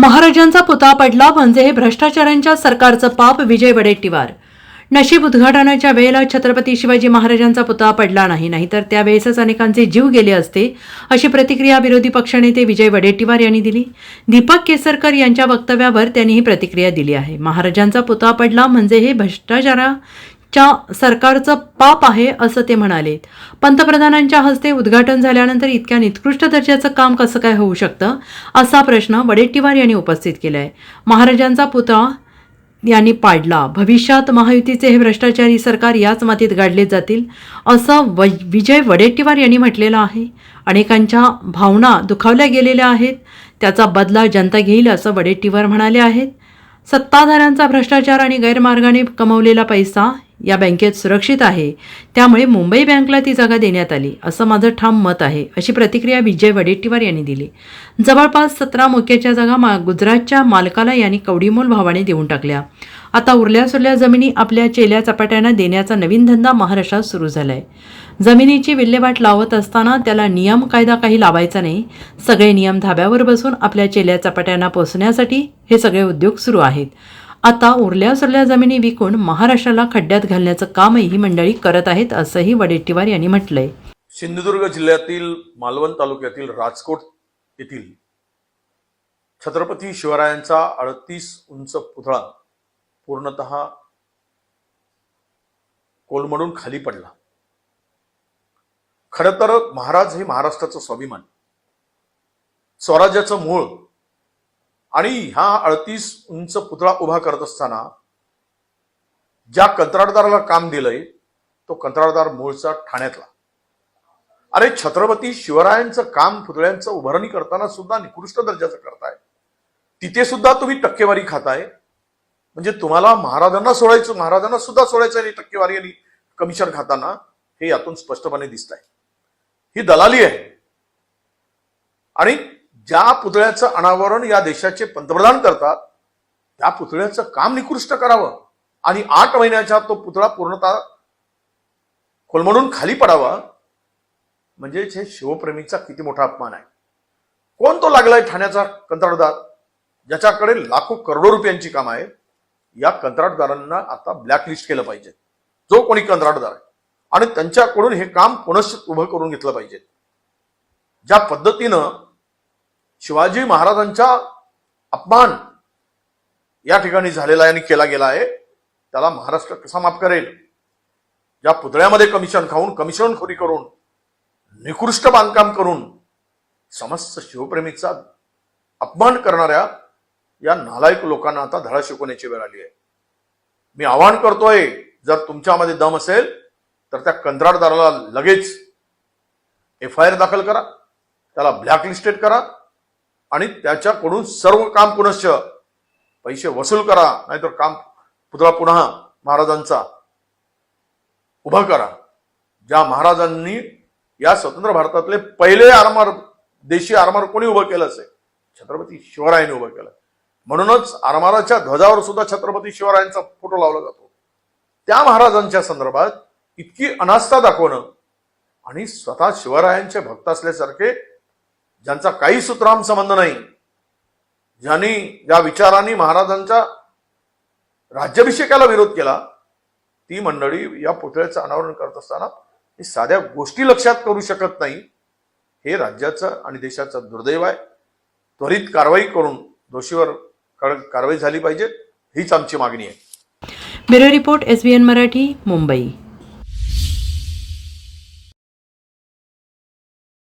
महाराजांचा पुतळा पडला म्हणजे हे भ्रष्टाचारांच्या सरकारचं पाप विजय वडेट्टीवार. नशीब उद्घाटनाच्या वेळेला छत्रपती शिवाजी महाराजांचा पुतळा पडला नाही नाहीतर त्यावेळेसच अनेकांचे जीव गेले असते अशी प्रतिक्रिया विरोधी पक्षनेते विजय वडेट्टीवार यांनी दिली. दीपक केसरकर यांच्या वक्तव्यावर त्यांनी ही प्रतिक्रिया दिली आहे. महाराजांचा पुतळा पडला म्हणजे हे च्या सरकारचं पाप आहे असं ते म्हणाले. पंतप्रधानांच्या हस्ते उद्घाटन झाल्यानंतर इतक्या निकृष्ट दर्जाचं काम कसं काय होऊ शकतं? असा प्रश्न वडेट्टीवार यांनी उपस्थित केला आहे महाराजांचा पुतळा यांनी पाडला. भविष्यात महायुतीचे हे भ्रष्टाचारी सरकार याच मातीत गाडले जातील असं व विजय वडेट्टीवार यांनी म्हटलेलं आहे. अनेकांच्या भावना दुखावल्या गेलेल्या आहेत. त्याचा बदला जनता घेईल असं वडेट्टीवार म्हणाले आहेत. सत्ताधाऱ्यांचा भ्रष्टाचार आणि गैरमार्गाने कमवलेला पैसा या बँकेत सुरक्षित आहे. त्यामुळे मुंबई बँकला ती जागा देण्यात आली असं माझं ठाम मत आहे अशी प्रतिक्रिया विजय वडेट्टीवार यांनी दिली. जवळपास सतरा मोक्याच्या जागा मा गुजरातच्या मालकाला यांनी कवडीमोल भावाने देऊन टाकल्या. आता उरल्या सुरल्या जमिनी आपल्या चेल्या चपाट्यांना देण्याचा नवीन धंदा महाराष्ट्रात सुरू झाला आहे जमिनीची विल्हेवाट लावत असताना त्याला नियम कायदा काही लावायचा नाही. सगळे नियम धाब्यावर बसून आपल्या चेल्या चपाट्यांना पोचण्यासाठी हे सगळे उद्योग सुरू आहेत. आता उरल्या सुरल्या जमिनी विकून महाराष्ट्राला खड्ड्यात घालण्याचं कामही ही मंडळी करत आहेत असंही वडेट्टीवार यांनी म्हटलंय. सिंधुदुर्ग जिल्ह्यातील मालवण तालुक्यातील राजकोट येथील छत्रपती शिवरायांचा अडतीस उंच पुतळा पूर्णत कोलमडून खाली पडला. खरं तर महाराज हे महाराष्ट्राचं स्वाभिमान. स्वराज्याचं मूळ आणि हा अडतीस उंच पुतळा उभा करत असताना ज्या कंत्राटदाराला काम दिलंय तो कंत्राटदार मूळचा ठाण्यातला. अरे छत्रपती शिवरायांचं काम पुतळ्यांचं उभारणी करताना सुद्धा निकृष्ट दर्जाचं करताय. तिथे सुद्धा तुम्ही टक्केवारी खाताय. म्हणजे तुम्हाला महाराजांना सोडायचं महाराजांना सुद्धा सोडायचं आणि टक्केवारी आणि कमिशन खाताना हे यातून स्पष्टपणे दिसत आहे ही दलाली आहे. आणि ज्या पुतळ्याचं अनावरण या देशाचे पंतप्रधान करतात त्या पुतळ्याचं काम निकृष्ट करावं आणि आठ महिन्याच्या तो पुतळा पूर्णतः कोलमडून खाली पडावा म्हणजेच हे शिवप्रेमीचा किती मोठा अपमान आहे. कोण तो लागलाय ठाण्याचा कंत्राटदार ज्याच्याकडे लाखो करोडो रुपयांची काम आहे या कंत्राटदारांना आता ब्लॅकलिस्ट केलं पाहिजे. जो कोणी कंत्राटदार आहे. आणि त्यांच्याकडून हे काम पुनश्च उभं करून घेतलं पाहिजे. ज्या पद्धतीनं शिवाजी महाराजांचा अपमान या ठिकाणी झालेला आहे आणि केला गेला आहे. त्याला महाराष्ट्र कसा माफ करेल? ज्या पुतळ्यामध्ये कमिशन खाऊन कमिशन खोरी करून निकृष्ट बांधकाम करून समस्त शिवप्रेमीचा अपमान करणाऱ्या या नालायक लोकांना आता धडा शिकवण्याची वेळ आली आहे. मी आवाहन करतोय जर तुमच्यामध्ये दम असेल तर त्या कंत्राटदाराला लगेच एफ आय आर दाखल करा. त्याला ब्लॅकलिस्टेड करा. आणि त्याच्याकडून सर्व काम पुनश्च पैसे वसूल करा नाहीतर काम पुतळा पुन्हा महाराजांचा उभा करा. ज्या महाराजांनी या स्वतंत्र भारतातले पहिले आरमार देशी आरमार कोणी उभं केलं असेल? छत्रपती शिवरायांनी उभं केलं. म्हणूनच आरमाराच्या ध्वजावर सुद्धा छत्रपती शिवरायांचा फोटो लावला जातो. त्या महाराजांच्या संदर्भात इतकी अनास्था दाखवणं आणि स्वतः शिवरायांचे भक्त असल्यासारखे ज्यांचा काही सूत्राम संबंध नाही ज्यांनी ज्या विचारांनी महाराजांचा राज्याभिषेकाला विरोध केला ती मंडळी या पुतळ्याचं अनावरण करत असताना हे साध्या गोष्टी लक्षात करू शकत नाही. हे राज्याचं आणि देशाचं दुर्दैव आहे. त्वरित कारवाई करून दोषीवर कडक कारवाई झाली पाहिजे हीच आमची मागणी आहे. Bureau report S Marathi Mumbai.